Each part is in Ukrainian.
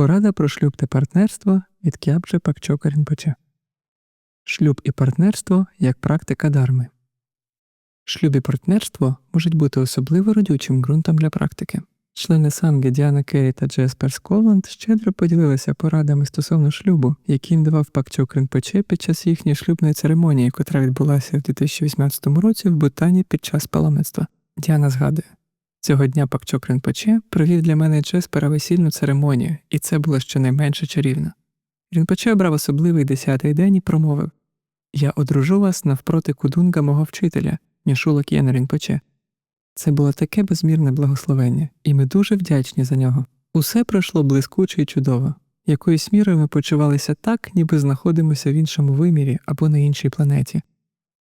Порада про шлюб та партнерство від Кябджи Пакчока Рінпоче. Шлюб і партнерство як практика дарми. Шлюб і партнерство можуть бути особливо родючим ґрунтом для практики. Члени санги Діана Керрі та Джеспер Сковланд щедро поділилися порадами стосовно шлюбу, які їм давав Пакчок Рінпоче під час їхньої шлюбної церемонії, котра відбулася в 2018 році в Бутані під час паламництва. Діана згадує. Цього дня Пакчок Рінпоче провів для мене Джеспера весільну церемонію, і це було щонайменше чарівно. Рінпоче обрав особливий десятий день і промовив Я одружу вас навпроти кудунга мого вчителя, Нішула К'єна Рінпоче. Це було таке безмірне благословення, і ми дуже вдячні за нього. Усе пройшло блискуче і чудово. Якоюсь мірою ми почувалися так, ніби знаходимося в іншому вимірі або на іншій планеті.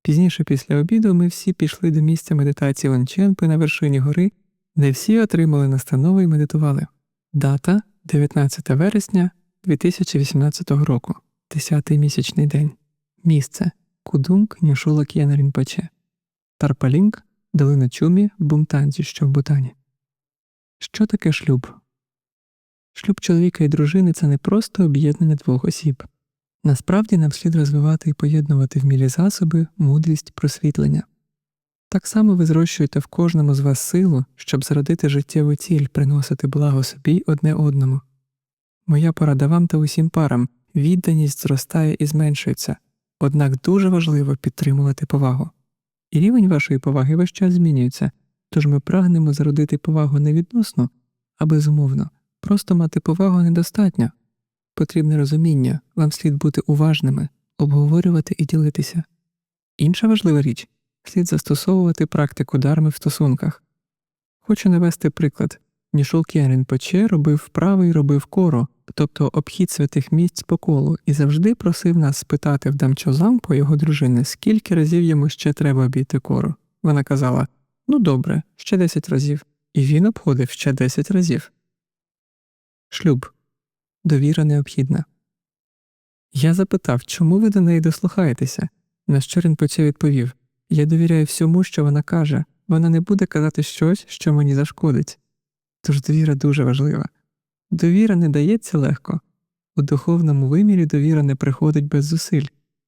Пізніше після обіду ми всі пішли до місця медитації Ланченпи на вершині гори, де всі отримали настанови і медитували. Дата 19 вересня 2018 року, 10-й місячний день. Місце Кудунг Нішула К'єна Рінпоче. Тарпалінг, долина Чумі в Бумтанзі, що в Бутані. Що таке шлюб? Шлюб чоловіка і дружини це не просто об'єднання двох осіб. Насправді нам слід розвивати і поєднувати вмілі засоби, мудрість, просвітлення. Так само ви зрощуєте в кожному з вас силу, щоб зародити життєву ціль, приносити благо собі одне одному. Моя порада вам та усім парам відданість зростає і зменшується, однак дуже важливо підтримувати повагу. І рівень вашої поваги весь час змінюється, тож ми прагнемо зародити повагу не відносно, а безумовно, просто мати повагу недостатньо. Потрібне розуміння, вам слід бути уважними, обговорювати і ділитися. Інша важлива річ слід застосовувати практику дарми в стосунках. Хочу навести приклад. Нішол К'ярін Поче робив вправи і робив коро, тобто обхід святих місць по колу, і завжди просив нас спитати в Дамчозампо його дружини, скільки разів йому ще треба обійти кору. Вона казала Ну добре, ще 10 разів. І він обходив ще 10 разів. Шлюб довіра необхідна. Я запитав, чому ви до неї дослухаєтеся? На що Рінпоче відповів Я довіряю всьому, що вона каже, вона не буде казати щось, що мені зашкодить. Тож довіра дуже важлива. Довіра не дається легко. У духовному вимірі довіра не приходить без зусиль.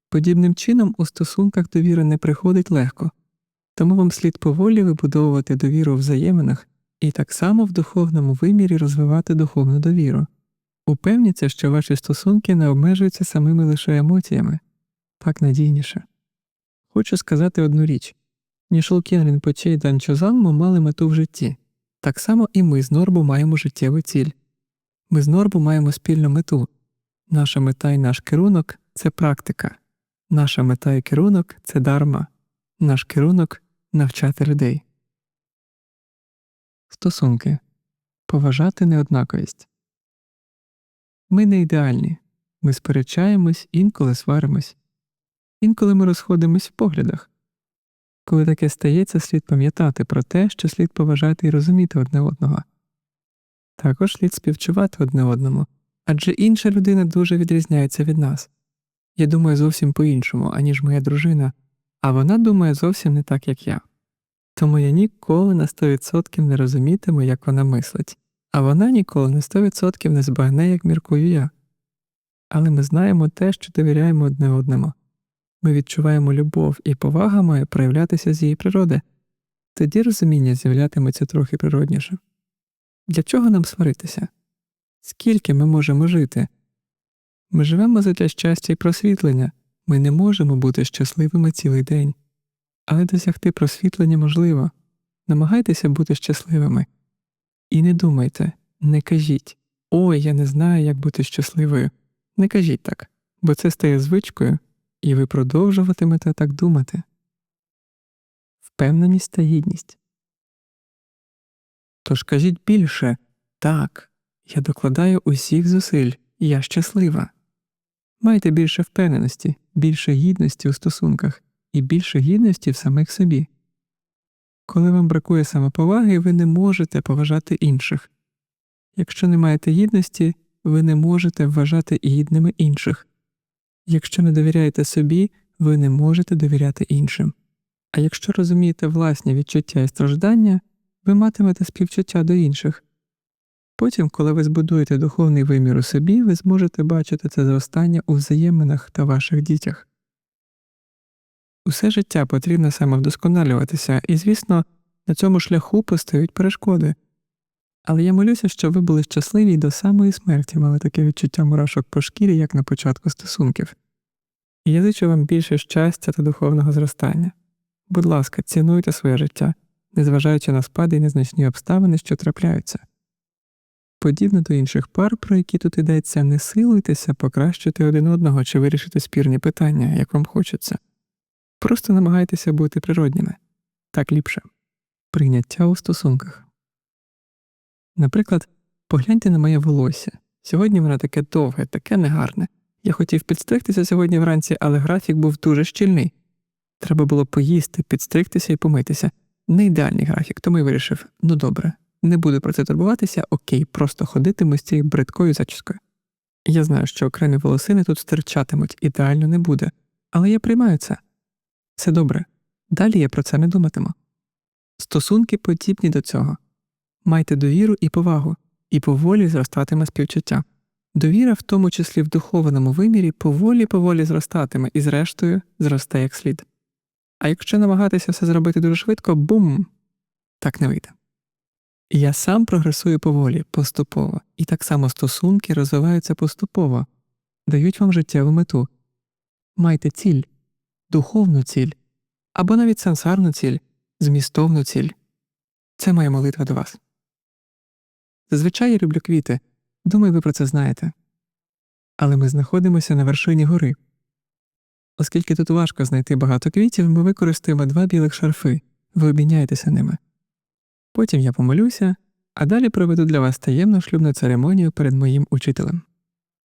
Подібним чином у стосунках довіра не приходить легко, тому вам слід поволі вибудовувати довіру у взаєминах і так само в духовному вимірі розвивати духовну довіру. Упевніться, що ваші стосунки не обмежуються самими лише емоціями, так надійніше. Хочу сказати одну річ Нішол Кенрін Почей Дан Чозанмо мали мету в житті. Так само і ми з Норбу маємо життєву ціль. Ми з Норбу маємо спільну мету. Наша мета і наш керунок це практика. Наша мета і керунок це дарма. Наш керунок навчати людей. Стосунки поважати неоднаковість. Ми не ідеальні. Ми сперечаємось, інколи сваримось. Інколи ми розходимось в поглядах. Коли таке стається, слід пам'ятати про те, що слід поважати і розуміти одне одного. Також слід співчувати одне одному, адже інша людина дуже відрізняється від нас. Я думаю зовсім по іншому, аніж моя дружина, а вона думає зовсім не так, як я. Тому я ніколи на 100% не розумітиму, як вона мислить, а вона ніколи на 100% не збагне, як міркую я. Але ми знаємо те, що довіряємо одне одному. Ми відчуваємо любов і повага має проявлятися з її природи, тоді розуміння з'являтиметься трохи природніше. Для чого нам сваритися? Скільки ми можемо жити? Ми живемо задля щастя і просвітлення, ми не можемо бути щасливими цілий день, але досягти просвітлення можливо. Намагайтеся бути щасливими. І не думайте, не кажіть Ой, я не знаю, як бути щасливою. Не кажіть так, бо це стає звичкою, і ви продовжуватимете так думати. Впевненість та гідність. Тож кажіть більше так, я докладаю усіх зусиль, я щаслива. Майте більше впевненості, більше гідності у стосунках і більше гідності в самих собі. Коли вам бракує самоповаги, ви не можете поважати інших. Якщо не маєте гідності, ви не можете вважати гідними інших. Якщо не довіряєте собі, ви не можете довіряти іншим. А якщо розумієте власні відчуття і страждання, ви матимете співчуття до інших. Потім, коли ви збудуєте духовний вимір у собі, ви зможете бачити це зростання у взаєминах та ваших дітях. Усе життя потрібно самовдосконалюватися, і, звісно, на цьому шляху постають перешкоди. Але я молюся, щоб ви були щасливі і до самої смерті мали таке відчуття мурашок по шкірі, як на початку стосунків. І я зичу вам більше щастя та духовного зростання. Будь ласка, цінуйте своє життя, незважаючи на спади і незначні обставини, що трапляються. Подібно до інших пар, про які тут йдеться, не силуйтеся покращити один одного чи вирішити спірні питання, як вам хочеться. Просто намагайтеся бути природніми так ліпше. Прийняття у стосунках. Наприклад, погляньте на моє волосся. Сьогодні воно таке довге, таке негарне. Я хотів підстригтися сьогодні вранці, але графік був дуже щільний. Треба було поїсти, підстригтися і помитися. Не ідеальний графік, тому й вирішив ну добре, не буду про це турбуватися, окей, просто ходитиму з цією бридкою зачіскою. Я знаю, що окремі волосини тут стирчатимуть, ідеально не буде, але я приймаю це. Це добре. Далі я про це не думатиму. Стосунки подібні до цього. Майте довіру і повагу, і поволі зростатиме співчуття. Довіра, в тому числі в духовному вимірі, поволі поволі зростатиме і, зрештою, зросте як слід. А якщо намагатися все зробити дуже швидко, бум, так не вийде. Я сам прогресую поволі, поступово, і так само стосунки розвиваються поступово, дають вам життєву мету. Майте ціль, духовну ціль, або навіть сенсарну ціль, змістовну ціль. Це моя молитва до вас. Зазвичай я люблю квіти, думаю, ви про це знаєте. Але ми знаходимося на вершині гори. Оскільки тут важко знайти багато квітів, ми використаємо два білих шарфи, ви обміняєтеся ними. Потім я помолюся, а далі проведу для вас таємну шлюбну церемонію перед моїм учителем.